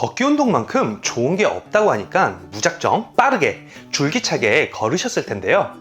걷기 운동만큼 좋은 게 없다고 하니까 무작정 빠르게 줄기차게 걸으셨을 텐데요.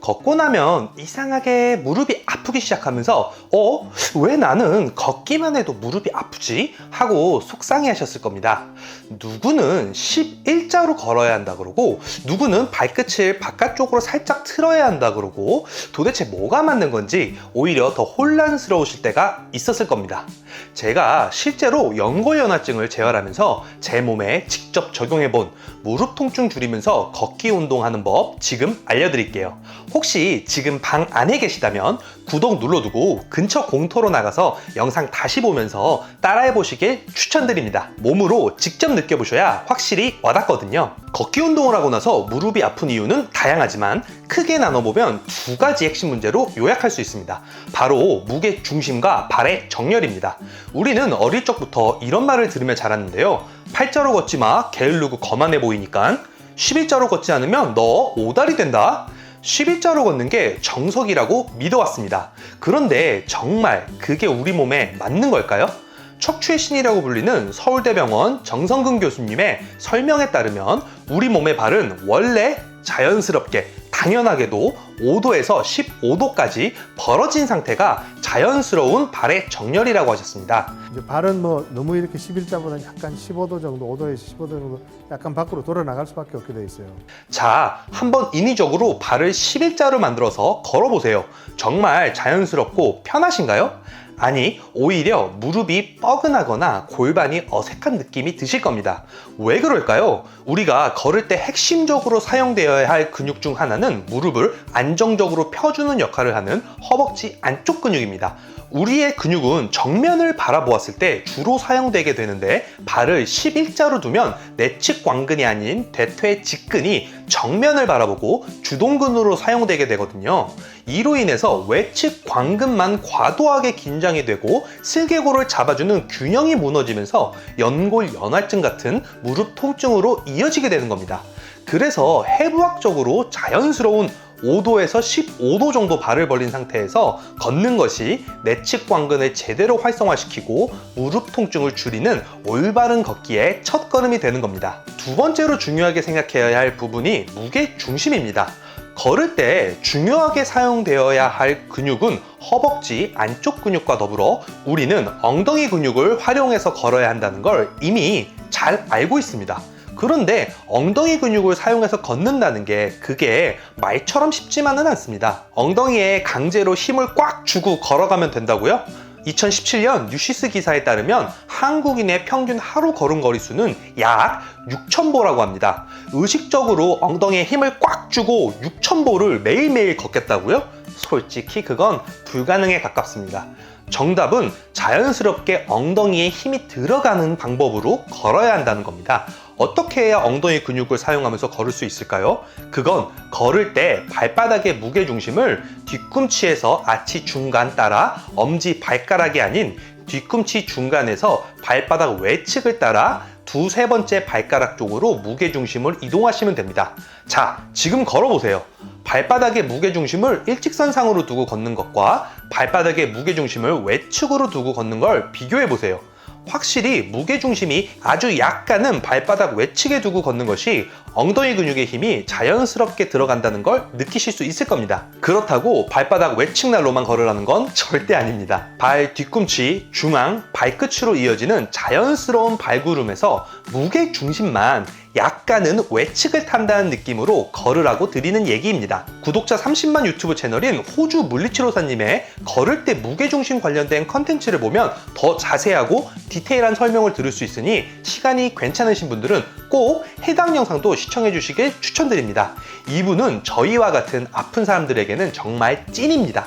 걷고 나면 이상하게 무릎이 아프기 시작하면서 어? 왜 나는 걷기만 해도 무릎이 아프지? 하고 속상해 하셨을 겁니다. 누구는 11자로 걸어야 한다 그러고 누구는 발끝을 바깥쪽으로 살짝 틀어야 한다 그러고 도대체 뭐가 맞는 건지 오히려 더 혼란스러우실 때가 있었을 겁니다. 제가 실제로 연골연화증을 재활하면서 제 몸에 직접 적용해 본 무릎 통증 줄이면서 걷기 운동하는 법 지금 알려드릴게요. 혹시 지금 방 안에 계시다면 구독 눌러두고 근처 공터로 나가서 영상 다시 보면서 따라해 보시길 추천드립니다. 몸으로 직접 느껴보셔야 확실히 와닿거든요. 걷기 운동을 하고 나서 무릎이 아픈 이유는 다양하지만 크게 나눠보면 두 가지 핵심 문제로 요약할 수 있습니다. 바로 무게 중심과 발의 정렬입니다. 우리는 어릴 적부터 이런 말을 들으며 자랐는데요. 팔자로 걷지 마, 게을르고 거만해 보이니까 11자로 걷지 않으면 너 오다리 된다. 11자로 걷는 게 정석이라고 믿어왔습니다. 그런데 정말 그게 우리 몸에 맞는 걸까요? 척추의 신이라고 불리는 서울대병원 정성근 교수님의 설명에 따르면 우리 몸의 발은 원래 자연스럽게 당연하게도 5도에서 15도까지 벌어진 상태가 자연스러운 발의 정렬이라고 하셨습니다. 이제 발은 뭐 너무 이렇게 11자보다 약간 15도 정도, 5도에서 15도 정도 약간 밖으로 돌아 나갈 수밖에 없게 돼 있어요. 자, 한번 인위적으로 발을 11자로 만들어서 걸어보세요. 정말 자연스럽고 편하신가요? 아니, 오히려 무릎이 뻐근하거나 골반이 어색한 느낌이 드실 겁니다. 왜 그럴까요? 우리가 걸을 때 핵심적으로 사용되어야 할 근육 중 하나는 무릎을 안정적으로 펴주는 역할을 하는 허벅지 안쪽 근육입니다. 우리의 근육은 정면을 바라보았을 때 주로 사용되게 되는데 발을 11자로 두면 내측 광근이 아닌 대퇴 직근이 정면을 바라보고 주동근으로 사용되게 되거든요. 이로 인해서 외측 광근만 과도하게 긴장이 되고 슬개골을 잡아주는 균형이 무너지면서 연골 연화증 같은 무릎 통증으로 이어지게 되는 겁니다. 그래서 해부학적으로 자연스러운 5도에서 15도 정도 발을 벌린 상태에서 걷는 것이 내측 광근을 제대로 활성화시키고 무릎 통증을 줄이는 올바른 걷기의 첫 걸음이 되는 겁니다. 두 번째로 중요하게 생각해야 할 부분이 무게 중심입니다. 걸을 때 중요하게 사용되어야 할 근육은 허벅지 안쪽 근육과 더불어 우리는 엉덩이 근육을 활용해서 걸어야 한다는 걸 이미 잘 알고 있습니다. 그런데 엉덩이 근육을 사용해서 걷는다는 게 그게 말처럼 쉽지만은 않습니다. 엉덩이에 강제로 힘을 꽉 주고 걸어가면 된다고요? 2017년 뉴시스 기사에 따르면 한국인의 평균 하루 걸음 거리 수는 약 6,000보라고 합니다. 의식적으로 엉덩이에 힘을 꽉 주고 6,000보를 매일매일 걷겠다고요? 솔직히 그건 불가능에 가깝습니다. 정답은 자연스럽게 엉덩이에 힘이 들어가는 방법으로 걸어야 한다는 겁니다. 어떻게 해야 엉덩이 근육을 사용하면서 걸을 수 있을까요? 그건 걸을 때 발바닥의 무게 중심을 뒤꿈치에서 아치 중간 따라 엄지 발가락이 아닌 뒤꿈치 중간에서 발바닥 외측을 따라 두세 번째 발가락 쪽으로 무게 중심을 이동하시면 됩니다. 자, 지금 걸어보세요. 발바닥의 무게 중심을 일직선상으로 두고 걷는 것과 발바닥의 무게 중심을 외측으로 두고 걷는 걸 비교해 보세요. 확실히 무게 중심이 아주 약간은 발바닥 외측에 두고 걷는 것이 엉덩이 근육의 힘이 자연스럽게 들어간다는 걸 느끼실 수 있을 겁니다. 그렇다고 발바닥 외측 날로만 걸으라는 건 절대 아닙니다. 발 뒤꿈치, 중앙, 발끝으로 이어지는 자연스러운 발구름에서 무게 중심만 약간은 외측을 탄다는 느낌으로 걸으라고 드리는 얘기입니다. 구독자 30만 유튜브 채널인 호주 물리치료사님의 걸을 때 무게중심 관련된 컨텐츠를 보면 더 자세하고 디테일한 설명을 들을 수 있으니 시간이 괜찮으신 분들은 꼭 해당 영상도 시청해 주시길 추천드립니다. 이분은 저희와 같은 아픈 사람들에게는 정말 찐입니다.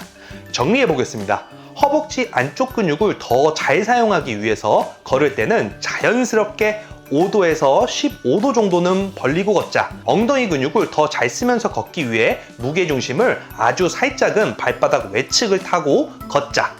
정리해 보겠습니다. 허벅지 안쪽 근육을 더 잘 사용하기 위해서 걸을 때는 자연스럽게 5도에서 15도 정도는 벌리고 걷자. 엉덩이 근육을 더 잘 쓰면서 걷기 위해 무게 중심을 아주 살짝은 발바닥 외측을 타고 걷자.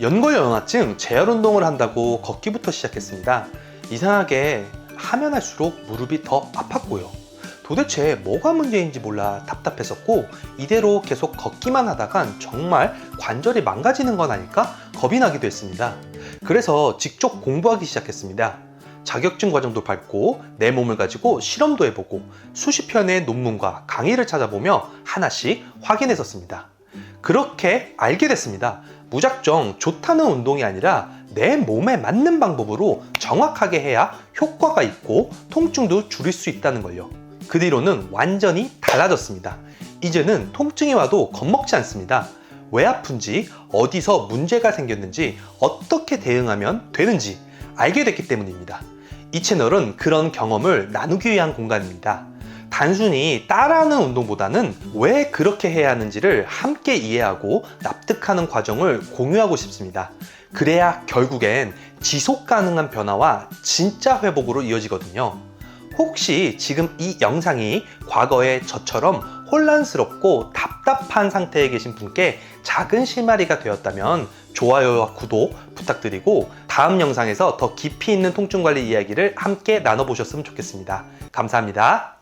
연골연화증 재활 운동을 한다고 걷기부터 시작했습니다. 이상하게 하면 할수록 무릎이 더 아팠고요. 도대체 뭐가 문제인지 몰라 답답했었고 이대로 계속 걷기만 하다간 정말 관절이 망가지는 건 아닐까 겁이 나기도 했습니다. 그래서 직접 공부하기 시작했습니다. 자격증 과정도 밟고 내 몸을 가지고 실험도 해보고 수십 편의 논문과 강의를 찾아보며 하나씩 확인했었습니다. 그렇게 알게 됐습니다. 무작정 좋다는 운동이 아니라 내 몸에 맞는 방법으로 정확하게 해야 효과가 있고 통증도 줄일 수 있다는 걸요. 그 뒤로는 완전히 달라졌습니다. 이제는 통증이 와도 겁먹지 않습니다. 왜 아픈지, 어디서 문제가 생겼는지, 어떻게 대응하면 되는지 알게 됐기 때문입니다. 이 채널은 그런 경험을 나누기 위한 공간입니다. 단순히 따라하는 운동보다는 왜 그렇게 해야 하는지를 함께 이해하고 납득하는 과정을 공유하고 싶습니다. 그래야 결국엔 지속 가능한 변화와 진짜 회복으로 이어지거든요. 혹시 지금 이 영상이 과거에 저처럼 혼란스럽고 답답한 상태에 계신 분께 작은 실마리가 되었다면 좋아요와 구독 부탁드리고 다음 영상에서 더 깊이 있는 통증 관리 이야기를 함께 나눠보셨으면 좋겠습니다. 감사합니다.